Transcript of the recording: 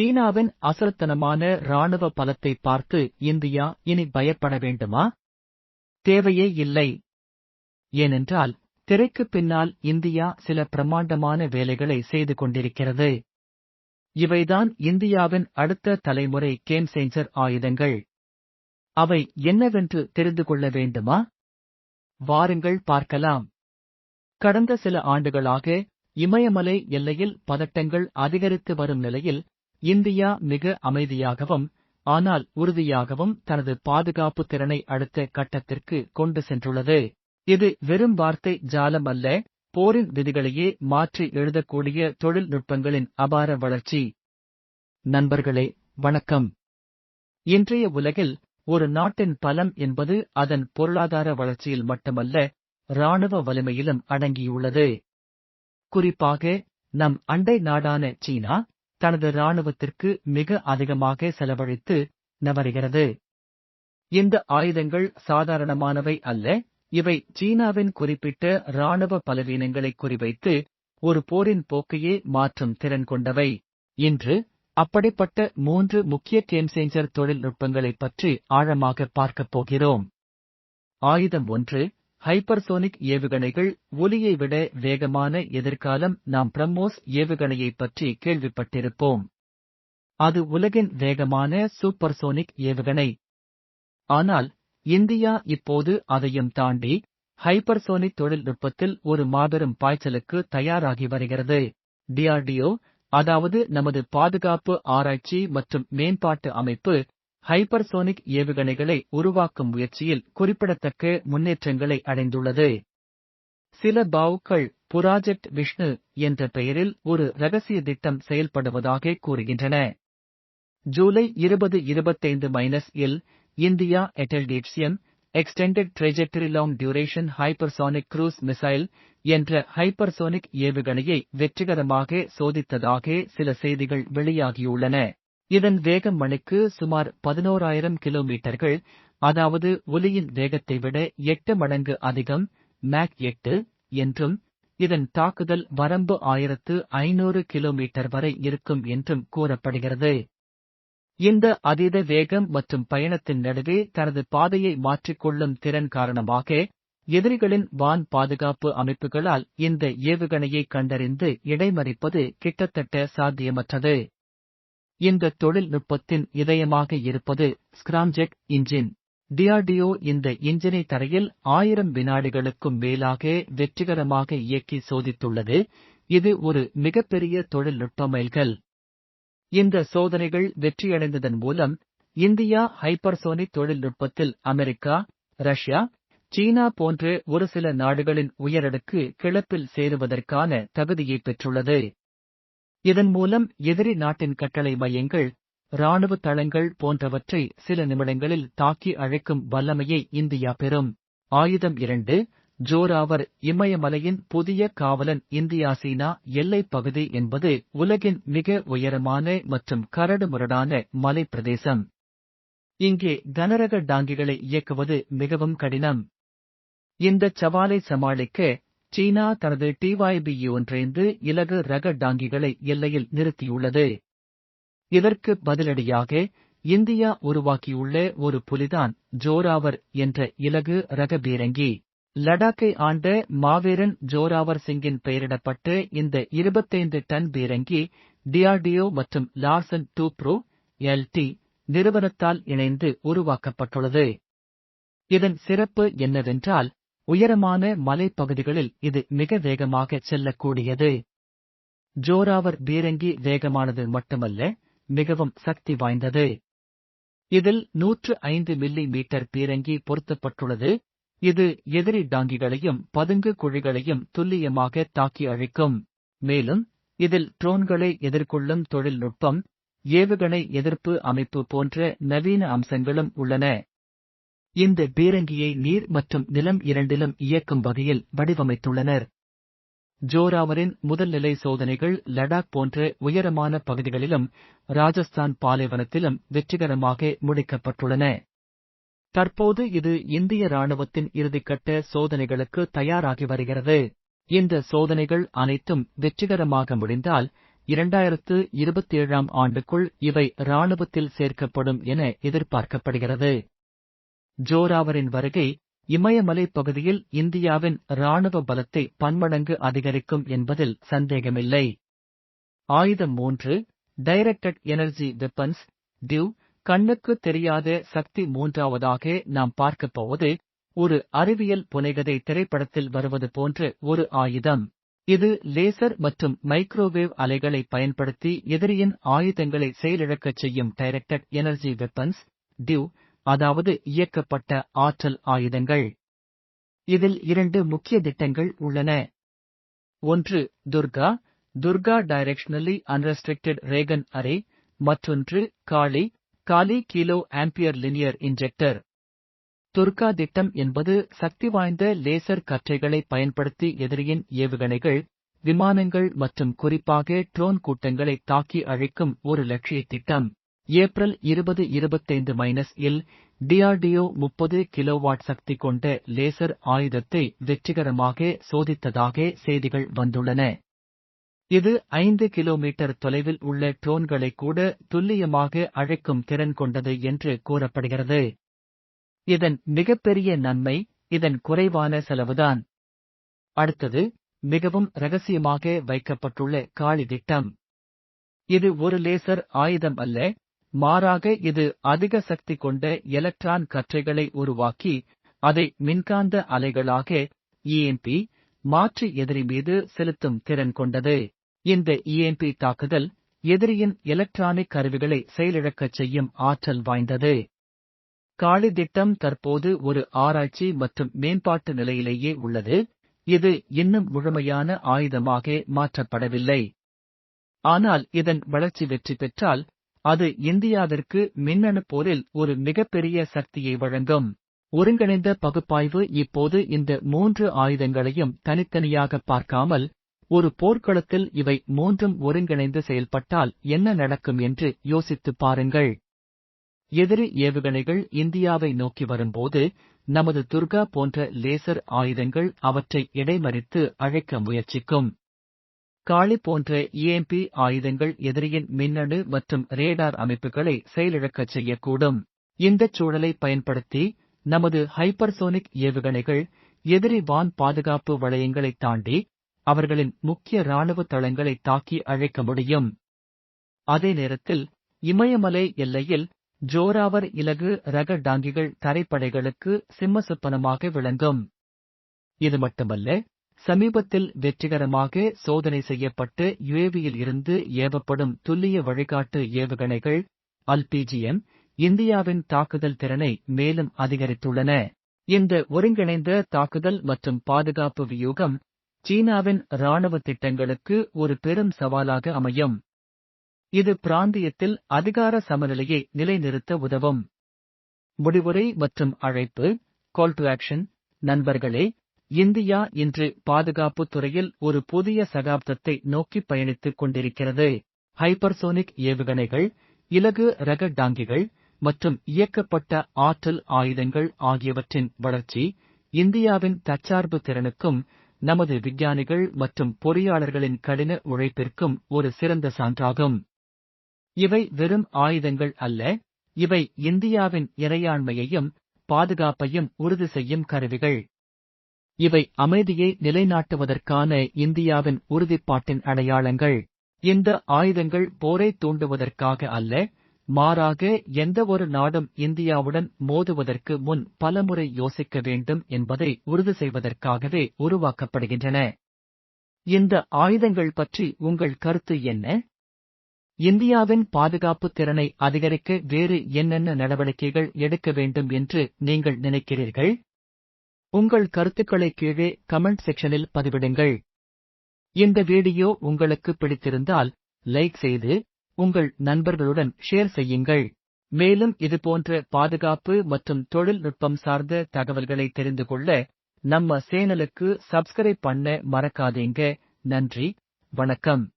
சீனாவின் அசரத்தனமான ராணுவ பலத்தை பார்த்து இந்தியா இனி பயப்பட வேண்டுமா? தேவையே இல்லை. ஏனென்றால் திரைக்கு பின்னால் இந்தியா சில பிரமாண்டமான வேலைகளை செய்து கொண்டிருக்கிறது. இவைதான் இந்தியாவின் அடுத்த தலைமுறை கேம்சேஞ்சர் ஆயுதங்கள். அவை என்னவென்று தெரிந்து கொள்ள வேண்டுமா? வாருங்கள் பார்க்கலாம். கடந்த சில ஆண்டுகளாக இமயமலை எல்லையில் பதட்டங்கள் அதிகரித்து வரும் நிலையில் இந்தியா மிக அமைதியாகவும் ஆனால் உறுதியாகவும் தனது பாதுகாப்பு திறனை அடுத்த கட்டத்திற்கு கொண்டு சென்றுள்ளது. இது வெறும் வார்த்தை ஜாலம் அல்ல போரின் விதிகளையே மாற்றி எழுதக்கூடிய தொழில்நுட்பங்களின் அபார வளர்ச்சி. நண்பர்களே வணக்கம். இன்றைய உலகில் ஒரு நாட்டின் பலம் என்பது அதன் பொருளாதார வளர்ச்சியில் மட்டுமல்ல இராணுவ வலிமையிலும் அடங்கியுள்ளது. குறிப்பாக நம் அண்டை நாடான சீனா தனது இராணுவத்திற்கு மிக அதிகமாக செலவழித்து நவருகிறது. இந்த ஆயுதங்கள் சாதாரணமானவை அல்ல. இவை சீனாவின் குறிப்பிட்ட இராணுவ பலவீனங்களை குறிவைத்து ஒரு போரின் போக்கையே மாற்றும் திறன் கொண்டவை. இன்று அப்படிப்பட்ட மூன்று முக்கிய கேம்சேஞ்சர் தொழில்நுட்பங்களைப் பற்றி ஆழமாக பார்க்கப் போகிறோம். ஆயுதம் ஒன்று ஹைப்பர்சோனிக் ஏவுகணைகள் ஒலியை விட வேகமான எதிர்காலம் நாம் பிரம்மோஸ் ஏவுகணையைப் பற்றி கேள்விப்பட்டிருப்போம். அது உலகின் வேகமான சூப்பர்சோனிக் ஏவுகணை. ஆனால் இந்தியா இப்போது அதையும் தாண்டி ஹைப்பர்சோனிக் தொழில்நுட்பத்தில் ஒரு மாபெரும் பாய்ச்சலுக்கு தயாராகி வருகிறது. டிஆர்டிஓ அதாவது நமது பாதுகாப்பு ஆராய்ச்சி மற்றும் மேம்பாட்டு அமைப்பு ஹைப்பர்சோனிக் ஏவுகணைகளை உருவாக்கும் முயற்சியில் குறிப்பிடத்தக்க முன்னேற்றங்களை அடைந்துள்ளது. சில பாவுக்கள் புராஜெக்ட் விஷ்ணு என்ற பெயரில் ஒரு ரகசிய திட்டம் செயல்படுவதாக கூறுகின்றன. ஜூலை இருபது இருபத்தைந்து மைனஸ் இல் India எட்டல்டேட்சியம் extended trajectory long duration hypersonic cruise missile என்ற ஹைப்பர்சோனிக் ஏவுகணையை வெற்றிகரமாக சோதித்ததாக சில செய்திகள் வெளியாகியுள்ளன. இதன் வேகம் மணிக்கு சுமார் பதினோராயிரம் கிலோமீட்டர்கள் அதாவது ஒலியின் வேகத்தை விட எட்டு மடங்கு அதிகம் மேக் எட்டு என்றும் இதன் தாக்குதல் வரம்பு ஆயிரத்து ஐநூறு கிலோமீட்டர் வரை இருக்கும் என்றும் கூறப்படுகிறது. இந்த அதீத வேகம் மற்றும் பயணத்தின் நடுவே தனது பாதையை மாற்றிக்கொள்ளும் திறன் காரணமாக எதிரிகளின் வான் பாதுகாப்பு அமைப்புகளால் இந்த ஏவுகணையை கண்டறிந்து இடைமறிப்பது கிட்டத்தட்ட சாத்தியமற்றது. இந்த தொழில்நுட்பத்தின் இதயமாக இருப்பது ஸ்கிராம்ஜெட் இன்ஜின் டிஆர்டிஓ இந்த இன்ஜினை தரையில் ஆயிரம் வினாடிகளுக்கும் மேலாக வெற்றிகரமாக இயக்கி சோதித்துள்ளது. இது ஒரு மிகப்பெரிய தொழில்நுட்ப மைல்கல். இந்த சோதனைகள் வெற்றியடைந்ததன் மூலம் இந்தியா ஹைப்பர்சோனிக் தொழில்நுட்பத்தில் அமெரிக்கா ரஷ்யா சீனா போன்ற ஒரு சில நாடுகளின் உயரடுக்கு கிளப்பில் சேருவதற்கான தகுதியை பெற்றுள்ளது. இதன் மூலம் எதிரி நாட்டின் கட்டளை மையங்கள் இராணுவ தளங்கள் போன்றவற்றை சில நிமிடங்களில் தாக்கி அழைக்கும் வல்லமையை இந்தியா பெறும். ஆயுதம் இரண்டு ஜோராவர் இமயமலையின் புதிய காவலன் இந்தியா சீனா எல்லைப் பகுதி என்பது உலகின் மிக உயரமான மற்றும் கரடுமுரடான மலைப் பிரதேசம் இங்கே கனரக டாங்கிகளை இயக்குவது மிகவும் கடினம். இந்த சவாலை சமாளிக்க சீனா தனது டிவாய்பி ஒன்றைந்து இலகு ரக டாங்கிகளை எல்லையில் நிறுத்தியுள்ளது. இதற்கு பதிலடியாக இந்தியா உருவாக்கியுள்ள ஒரு புலிதான் ஜோராவர் என்ற இலகு ரக பீரங்கி. லடாக்கை ஆண்ட மாவீரன் ஜோராவர் சிங்கின் பெயரிடப்பட்டு இந்த 25 டன் பீரங்கி டிஆர்டிஓ மற்றும் லார்சன் டூ ப்ரோ எல்டி நிறுவனத்தால் இணைந்து உருவாக்கப்பட்டுள்ளது. இதன் சிறப்பு என்னவென்றால் உயரமான மலைப்பகுதிகளில் இது மிக வேகமாக செல்லக்கூடியது. ஜோராவர் பீரங்கி வேகமானது மட்டுமல்ல மிகவும் சக்தி வாய்ந்தது. இதில் நூற்று ஐந்து மில்லி மீட்டர் பீரங்கி பொருத்தப்பட்டுள்ளது. இது எதிரி டாங்கிகளையும் பதுங்கு குழிகளையும் துல்லியமாக தாக்கி அழிக்கும். மேலும் இதில் ட்ரோன்களை எதிர்கொள்ளும் தொழில்நுட்பம் ஏவுகணை எதிர்ப்பு அமைப்பு போன்ற நவீன அம்சங்களும் உள்ளன. இந்த பீரங்கியை நீர் மற்றும் நிலம் இரண்டிலும் இயக்கும் வகையில் வடிவமைத்துள்ளனர். ஜோராவரின் முதல்நிலை சோதனைகள் லடாக் போன்ற உயரமான பகுதிகளிலும் ராஜஸ்தான் பாலைவனத்திலும் வெற்றிகரமாக முடிக்கப்பட்டுள்ளன. தற்போது இது இந்திய ராணுவத்தின் இறுதிக்கட்ட சோதனைகளுக்கு தயாராகி வருகிறது. இந்த சோதனைகள் அனைத்தும் வெற்றிகரமாக முடிந்தால் இரண்டாயிரத்து இருபத்தேழாம் ஆண்டுக்குள் இவை இராணுவத்தில் சேர்க்கப்படும் என எதிர்பார்க்கப்படுகிறது. ஜோராவரின் வருகை இமயமலை பகுதியில் இந்தியாவின் இராணுவ பலத்தை பன்மடங்கு அதிகரிக்கும் என்பதில் சந்தேகமில்லை. ஆயுதம் மூன்று டைரக்டட் எனர்ஜி வெப்பன்ஸ் டிவ் கண்ணுக்கு தெரியாத சக்தி மூன்றாவதாக நாம் பார்க்கப் போவது ஒரு அறிவியல் புனைகதை திரைப்படத்தில் வருவது போன்ற ஒரு ஆயுதம். இது லேசர் மற்றும் மைக்ரோவேவ் அலைகளை பயன்படுத்தி எதிரியின் ஆயுதங்களை செயலிழக்கச் செய்யும் டைரக்டட் எனர்ஜி வெப்பன்ஸ் டியூ அதாவது இயக்கப்பட்ட ஆற்றல் ஆயுதங்கள். இதில் இரண்டு முக்கிய திட்டங்கள் உள்ளன. ஒன்று Durga. Durga directionally unrestricted ray gun array மற்றொன்று Kali. KALI kilo ampere linear injector Durga திட்டம் என்பது சக்தி வாய்ந்த லேசர் கற்றைகளை பயன்படுத்தி எதிரியின் ஏவுகணைகள் விமானங்கள் மற்றும் குறிப்பாக ட்ரோன் கூட்டங்களை தாக்கி அழிக்கும் ஒரு லட்சிய திட்டம். ஏப்ரல் இருபது இருபத்தைந்து மைனஸ் இல் டிஆர்டிஓ முப்பது கிலோவாட் சக்தி கொண்ட லேசர் ஆயுதத்தை வெற்றிகரமாக சோதித்ததாக செய்திகள் வந்துள்ளன. இது ஐந்து கிலோமீட்டர் தொலைவில் உள்ள ட்ரோன்களை கூட துல்லியமாக அழைக்கும் திறன் கொண்டது என்று கூறப்படுகிறது. இதன் மிகப்பெரிய நன்மை இதன் குறைவான செலவுதான். அடுத்தது மிகவும் ரகசியமாக வைக்கப்பட்டுள்ள காளி திட்டம். இது ஒரு லேசர் ஆயுதம் அல்ல மாறாக இது அதிக சக்தி கொண்ட எலக்ட்ரான் கற்றைகளை உருவாக்கி அதை மின்காந்த அலைகளாக இஎம்பி மாற்று எதிரி மீது செலுத்தும் திறன் கொண்டது. இந்த இஎம்பி தாக்குதல் எதிரியின் எலக்ட்ரானிக் கருவிகளை செயலிழக்கச் செய்யும் ஆற்றல் வாய்ந்தது. காளி திட்டம் தற்போது ஒரு ஆராய்ச்சி மற்றும் மேம்பாட்டு நிலையிலேயே உள்ளது. இது இன்னும் முழுமையான ஆயுதமாக மாற்றப்படவில்லை. ஆனால் இதன் வளர்ச்சி வெற்றி பெற்றால் அது இந்தியாவிற்கு மின்னணு போரில் ஒரு மிகப்பெரிய சக்தியை வழங்கும். ஒருங்கிணைந்த பகுப்பாய்வு இப்போது இந்த மூன்று ஆயுதங்களையும் தனித்தனியாக பார்க்காமல் ஒரு போர்க்களத்தில் இவை மூன்றும் ஒருங்கிணைந்து செயல்பட்டால் என்ன நடக்கும் என்று யோசித்துப் பாருங்கள். எதிரி ஏவுகணைகள் இந்தியாவை நோக்கி வரும்போது நமது துர்கா போன்ற லேசர் ஆயுதங்கள் அவற்றை இடைமறித்து அழைக்க முயற்சிக்கும். காளி போன்ற ஏஎம்பி ஆயுதங்கள் எதிரியின் மின்னணு மற்றும் ரேடார் அமைப்புகளை செயலிழக்கச் செய்யக்கூடும். இந்தச் சூழலை பயன்படுத்தி நமது ஹைப்பர்சோனிக் ஏவுகணைகள் எதிரி வான் பாதுகாப்பு வளையங்களை தாண்டி அவர்களின் முக்கிய ராணுவ தளங்களை தாக்கி அழைக்க முடியும். அதே நேரத்தில் இமயமலை எல்லையில் ஜோராவர் இலகு ரக டாங்கிகள் தரைப்படைகளுக்கு சிம்மசுப்பனமாக விளங்கும். இது மட்டுமல்ல சமீபத்தில் வெற்றிகரமாக சோதனை செய்யப்பட்ட யுஏவியில் இருந்து ஏவப்படும் துல்லிய வழிகாட்டு ஏவுகணைகள் அல்பிஜிஎம் இந்தியாவின் தாக்குதல் திறனை மேலும் அதிகரித்துள்ளன. இந்த ஒருங்கிணைந்த தாக்குதல் மற்றும் பாதுகாப்பு வியூகம் சீனாவின் இராணுவ திட்டங்களுக்கு ஒரு பெரும் சவாலாக அமையும். இது பிராந்தியத்தில் அதிகார சமநிலையை நிலைநிறுத்த உதவும். முடிவுரை மற்றும் அழைப்பு கால் டு ஆக்ஷன் நண்பர்களே இந்தியா இன்று பாதுகாப்பு துறையில் ஒரு புதிய சகாப்தத்தை நோக்கி பயணித்துக் கொண்டிருக்கிறது. ஹைப்பர்சோனிக் ஏவுகணைகள் இலகு ரக டாங்கிகள் மற்றும் இயக்கப்பட்ட ஆற்றல் ஆயுதங்கள் ஆகியவற்றின் வளர்ச்சி இந்தியாவின் தற்சார்பு திறனுக்கும் நமது விஞ்ஞானிகள் மற்றும் பொறியாளர்களின் கடின உழைப்பிற்கும் ஒரு சிறந்த சான்றாகும். இவை வெறும் ஆயுதங்கள் அல்ல இவை இந்தியாவின் இறையாண்மையையும் பாதுகாப்பையும் உறுதி செய்யும் கருவிகள். இவை அமைதியை நிலைநாட்டுவதற்கான இந்தியாவின் உறுதிப்பாட்டின் அடையாளங்கள். இந்த ஆயுதங்கள் போரை தூண்டுவதற்காக அல்ல மாறாக எந்தவொரு நாடும் இந்தியாவுடன் மோதுவதற்கு முன் பலமுறை யோசிக்க வேண்டும் என்பதை உறுதி செய்வதற்காகவே உருவாக்கப்படுகின்றன. இந்த ஆயுதங்கள் பற்றி உங்கள் கருத்து என்ன? இந்தியாவின் பாதுகாப்பு திறனை அதிகரிக்க வேறு என்னென்ன நடவடிக்கைகள் எடுக்க வேண்டும் என்று நீங்கள் நினைக்கிறீர்கள்? உங்கள் கருத்துக்களை கீழே கமெண்ட் செக்ஷனில் பதிவிடுங்கள். இந்த வீடியோ உங்களுக்கு பிடித்திருந்தால் லைக் செய்து உங்கள் நண்பர்களுடன் ஷேர் செய்யுங்கள். மேலும் இதுபோன்ற பாதுகாப்பு மற்றும் தொழில்நுட்பம் சார்ந்த தகவல்களை தெரிந்து கொள்ள நம்ம சேனலுக்கு சப்ஸ்கிரைப் பண்ண மறக்காதீங்க. நன்றி வணக்கம்.